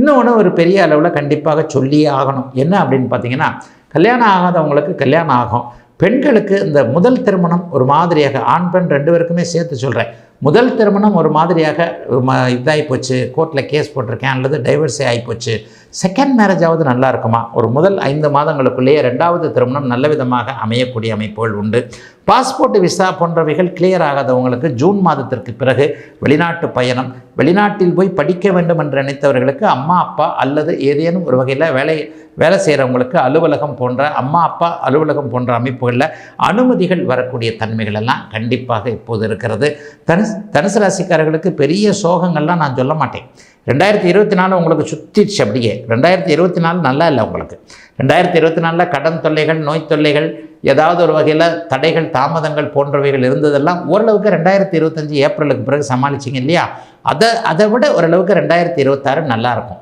இன்னொன்று ஒரு பெரிய அளவில் கண்டிப்பாக சொல்லியே ஆகணும். என்ன அப்படின்னு பார்த்தீங்கன்னா கல்யாணம் ஆகாதவங்களுக்கு கல்யாணம் ஆகும். பெண்களுக்கு இந்த முதல் திருமணம் ஒரு மாதிரியாக ஆண் பெண் ரெண்டு பேருக்குமே சேர்த்து சொல்கிறேன் முதல் திருமணம் ஒரு மாதிரியாக இதாகி போச்சு. கோர்ட்டில் கேஸ் போட்டிருக்கேன் அல்லது டைவர்ஸே ஆகிப்போச்சு செகண்ட் மேரேஜாவது நல்லா இருக்குமா? ஒரு முதல் ஐந்து மாதங்களுக்குள்ளேயே ரெண்டாவது திருமணம் நல்ல விதமாக அமையக்கூடிய அமைப்புகள் உண்டு. பாஸ்போர்ட் விசா போன்றவைகள் கிளியர் ஆகாதவங்களுக்கு ஜூன் மாதத்திற்கு பிறகு வெளிநாட்டு பயணம். வெளிநாட்டில் போய் படிக்க வேண்டும் என்று நினைத்தவர்களுக்கு அம்மா அப்பா அல்லது ஏதேனும் ஒரு வகையில் வேலை வேலை செய்கிறவங்களுக்கு அலுவலகம் போன்ற அம்மா அப்பா அலுவலகம் போன்ற அமைப்புகளில் அனுமதிகள் வரக்கூடிய தன்மைகள் எல்லாம் கண்டிப்பாக இப்போது இருக்கிறது. தனி தனுசு தனுசு ராசிக்காரர்களுக்கு பெரிய சோகங்கள்லாம் நான் சொல்ல மாட்டேன். ரெண்டாயிரத்தி இருபத்தி நாலு உங்களுக்கு சுற்றிடுச்சு அப்படியே. ரெண்டாயிரத்தி இருபத்தி நாலு நல்லா இல்லை உங்களுக்கு. ரெண்டாயிரத்தி இருபத்தி நாலில் கடன் தொல்லைகள் நோய் தொல்லைகள் ஏதாவது ஒரு வகையில் தடைகள் தாமதங்கள் போன்றவைகள் இருந்ததெல்லாம் ஓரளவுக்கு ரெண்டாயிரத்தி இருபத்தஞ்சி ஏப்ரலுக்கு பிறகு சமாளிச்சிங்க இல்லையா? அதை அதை விட ஓரளவுக்கு ரெண்டாயிரத்தி இருபத்தாறு நல்லாயிருக்கும்